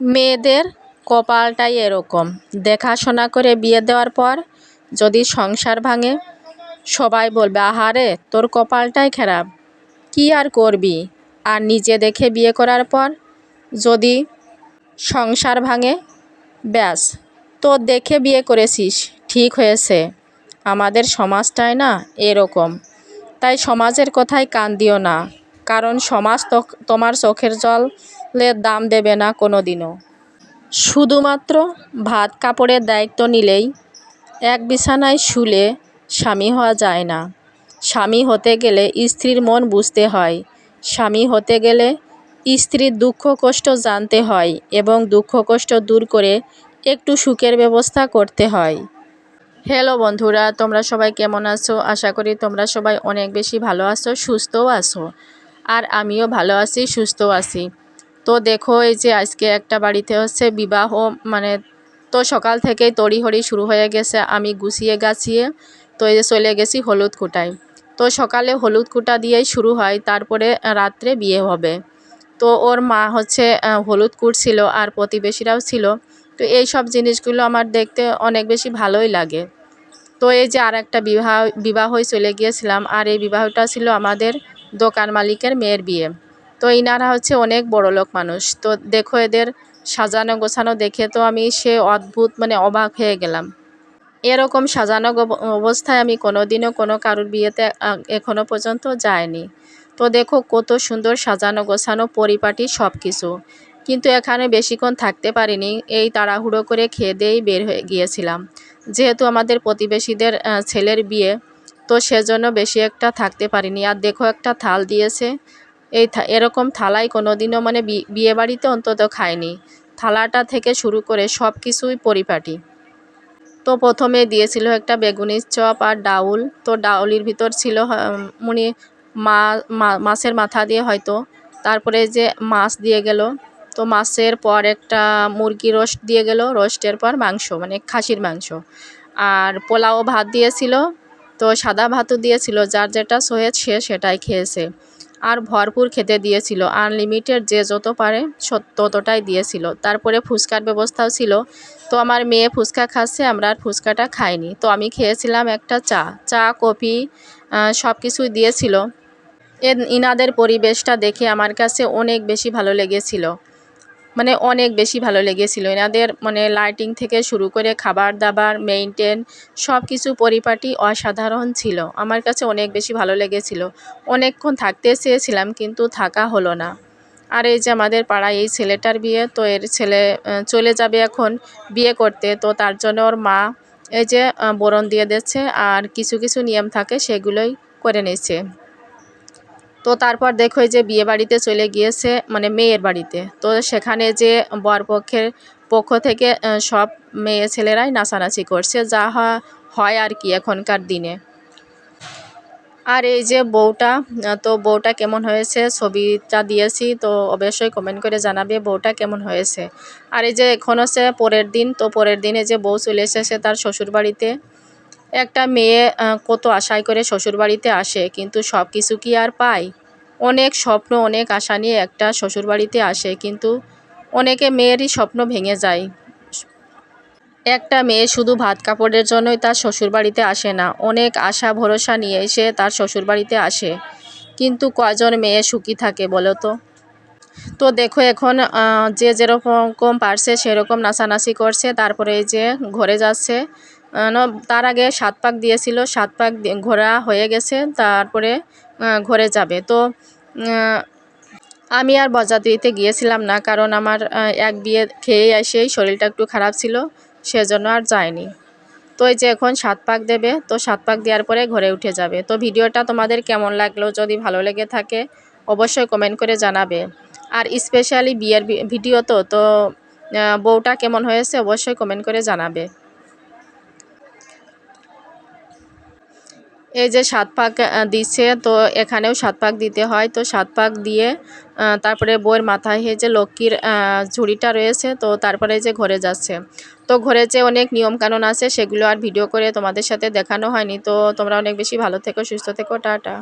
মেয়েদের কপালটাই এরকম। দেখাশোনা করে বিয়ে দেওয়ার পর যদি সংসার ভাঙে, সবাই বলবে, আহারে, তোর কপালটাই খারাপ। কি আর করবি? আর নিজে দেখে বিয়ে করার পর যদি সংসার ভাঙে, ব্যাস, তো দেখে বিয়ে করেছিস, ঠিক হয়েছে। আমাদের সমাজটাই না এরকম। তাই সমাজের কথায় কান দিও না। কারণ সমাজ তোমার চোখের জলের দাম দেবে না কোনো দিনও শুধুমাত্র ভাত কাপড়ের দায়িত্ব নিলেই এক বিছানায় শুলে স্বামী হওয়া যায় না। স্বামী হতে গেলে স্ত্রীর মন বুঝতে হয়। স্বামী হতে গেলে স্ত্রীর দুঃখ কষ্ট জানতে হয় এবং দুঃখ কষ্ট দূর করে একটু সুখের ব্যবস্থা করতে হয়। হ্যালো বন্ধুরা, তোমরা সবাই কেমন আছো? আশা করি তোমরা সবাই অনেক বেশি ভালো আছো, সুস্থও আছো। আর আমিও ভালো আছি সুস্থ আছি। তো দেখো, এই যে আজকে একটা বাড়িতে হচ্ছে বিবাহ মানে তো সকাল থেকেই তড়িহড়ি শুরু হয়ে গেছে, আমি গুছিয়ে গাছিয়ে, তো এই যে চলে গেছি হলুদ কুটায়। তো সকালে হলুদ কুটা দিয়েই শুরু হয়, তারপরে রাত্রে বিয়ে হবে। তো ওর মা হচ্ছে হলুদ কুটছিল আর প্রতিবেশীরাও ছিল। তো এই সব জিনিসগুলো আমার দেখতে অনেক বেশি ভালোই লাগে। তো এই যে আর একটা বিবাহ, বিবাহই চলে গিয়েছিলাম, আর এই বিবাহটা ছিল আমাদের দোকান মালিকের মেয়ের বিয়ে। তো ইনারা হচ্ছে অনেক বড় লোক মানুষ। তো দেখো এদের সাজানো গোছানো দেখে তো আমি সে অদ্ভুত মানে অবাক হয়ে গেলাম। এরকম সাজানো অবস্থায় আমি কোনো দিনও কোনো কারুর বিয়েতে এখনও পর্যন্ত যায়নি তো দেখো কত সুন্দর সাজানো গোছানো পরিপাটি সব কিছু কিন্তু এখানে বেশিক্ষণ থাকতে পারিনি, এই তাড়াহুড়ো করে খেয়ে দিয়েই বের হয়ে গিয়েছিলাম। যেহেতু আমাদের প্রতিবেশীদের ছেলের বিয়ে তো সেজন্য বেশি একটা থাকতে পারিনি। আর দেখো একটা থাল দিয়েছে। এই এরকম থালাই কোনো দিনও মানে বিয়ে বাড়িতে অন্তত খায়নি। থালাটা থেকে শুরু করে সব কিছুই পরিপাটি। তো প্রথমে দিয়েছিল একটা বেগুনির চপ আর ডাউল। তো ডাউলির ভিতর ছিল মানে মা মাছের মাথা দিয়ে হয়তো। তারপরে যে মাছ দিয়ে গেল। তো মাছের পর একটা মুরগি রোস্ট দিয়ে গেল। রোস্টের পর মাংস মানে খাসির মাংস। আর পোলাও ভাত দিয়েছিল। তো সাদা ভাতও দিয়েছিল, যার যেটা সহে সে সেটাই খেয়েছে। আর ভরপুর খেতে দিয়েছিল। আনলিমিটেড যে যত পারে ততটাই দিয়েছিল। তারপরে ফুচকার ব্যবস্থাও ছিল। তো আমার মেয়ে ফুচকা খাচ্ছে, আমরা আর ফুচকাটা খাইনি। তো আমি খেয়েছিলাম একটা চা। চা, কফি সব কিছুই দিয়েছিল। এ ইনাদের পরিবেশটা দেখে আমার কাছে অনেক বেশি ভালো লেগেছিল। মানে অনেক বেশি ভালো লেগেছিল। এনাদের মানে লাইটিং থেকে শুরু করে খাবার দাবার মেইনটেন সব কিছু পরিপাটি অসাধারণ ছিল। আমার কাছে অনেক বেশি ভালো লেগেছিল। অনেকক্ষণ থাকতে চেয়েছিলাম কিন্তু থাকা হলো না। আর এই যে আমাদের পাড়ায় এই ছেলেটার বিয়ে, তো এর ছেলে চলে যাবে এখন বিয়ে করতে। তো তার জন্য ওর মা এই যে বরণ দিয়ে দিচ্ছে আর কিছু কিছু নিয়ম থাকে সেগুলোই করে নিচ্ছে। তো তারপর দেখো যে বিয়ে বাড়িতে চলে গিয়েছে মানে মেয়ের বাড়িতে। তো সেখানে যে বরপক্ষের পক্ষ থেকে সব মেয়ে ছেলেরাই নাচানাচি করছে, যা হয় আর কি এখনকার দিনে। আর এই যে বউটা তো বউটা কেমন হয়েছে ছবিটা দিয়েছি, তো অবশ্যই কমেন্ট করে জানাবে বউটা কেমন হয়েছে। আর এই যে এখন হচ্ছে পরের দিন, তো পরের দিনে যে বউ চলে এসেছে তার শ্বশুরবাড়িতে একটা মেয়ে কত আশায় করে শ্বশুরবাড়িতে আসে, কিন্তু সব কিছু কি আর পায়? অনেক স্বপ্ন, অনেক আশা নিয়ে একটা শ্বশুরবাড়িতে আসে, কিন্তু অনেকে মেয়েরই স্বপ্ন ভেঙে যায়। একটা মেয়ে শুধু ভাত কাপড়ের জন্যই তার শ্বশুরবাড়িতে আসে না, অনেক আশা, ভরসা নিয়ে এসে তার শ্বশুরবাড়িতে আসে। কিন্তু কজন মেয়ে সুখী থাকে বলো তো? তো দেখো এখন যে যেরকম পারছে সেরকম নাচানাচি করছে, তারপরে এই যে ঘরে যাচ্ছে তার আগে সাত পাক দিয়েছিল, সাত পাক ঘোরা হয়ে গেছে, তারপরে ঘরে যাবে। তো আমি আর বরযাত্রীতে গিয়েছিলাম না, কারণ আমার এক বিয়ে খেয়ে এসেই শরীরটা একটু খারাপ ছিল, সেজন্য আর যায়নি। তো এই যে এখন সাত পাক দেবে, তো সাত পাক দেওয়ার পরে ঘরে উঠে যাবে। তো ভিডিওটা তোমাদের কেমন লাগল, যদি ভালো লেগে থাকে, অবশ্যই কমেন্ট করে জানাবে। আর স্পেশালি বিয়ের ভিডিও তো তো বউটা কেমন হয়েছে, অবশ্যই কমেন্ট করে জানাবে। এই যে সাত পাক দিচ্ছে, তো এখানেও সাত পাক দিতে হয়। তো সাত পাক দিয়ে তারপরে বইয়ের মাথায় যে লক্ষ্মীর ঝুড়িটা রয়েছে, তো তারপরে যে ঘরে যাচ্ছে। তো ঘরে যে অনেক নিয়মকানুন আছে, সেগুলো আর ভিডিও করে তোমাদের সাথে দেখানো হয়নি। তো তোমরা অনেক বেশি ভালো থেকো, সুস্থ থেকো, টাটা।